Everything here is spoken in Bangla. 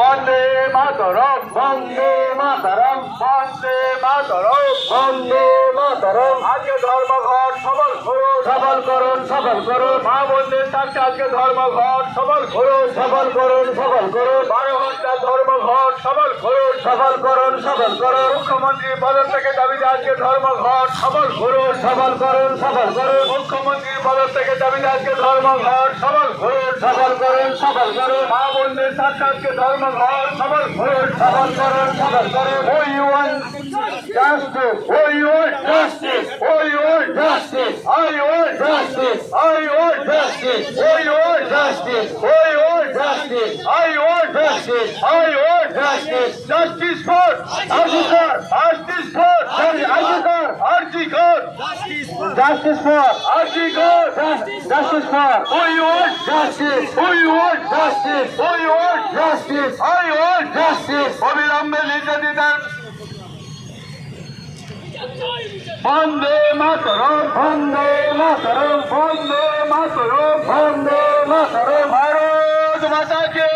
বন্দে মাতরম বন্দে মাতরম বন্দে মাতরম। বন্দে মাতরম। আজকে ধর্মঘট সবল করুন। সফল করুন সফল করুন। মা বন্ধের থাকতে আজকে ধর্মঘট সবল করুন। সফল করুন সফল করুন। বারো ঘণ্টা ধর্মঘট সবল করুন। সফল করুন সফল করুন। মুখ্যমন্ত্রীর পদক থেকে দাবিতে আজকে ধর্মঘট সবল করুন। সফল করুন সফল করুন। মুখ্যমন্ত্রীর পদক থেকে দাবিতে আজকে ধর্মঘট সবল করুন। সফল সফল করুন। মা বন্ধের সাথে আজকে ধর্মঘট সবল করুন সফল করুন সফল করুন। We want justice we want justice we want justice I want justice I want justice we want justice we want justice I want justice I want justice justice for অধিকার কর justice for RG Kar justice for we want justice we want justice we want justice I want justice অবিলম্বে নির্যাতিতার বন্দে মাতরম বন্দে মাতরম বন্দে মাতরম বন্দে মাতরম ভারত মাতাকে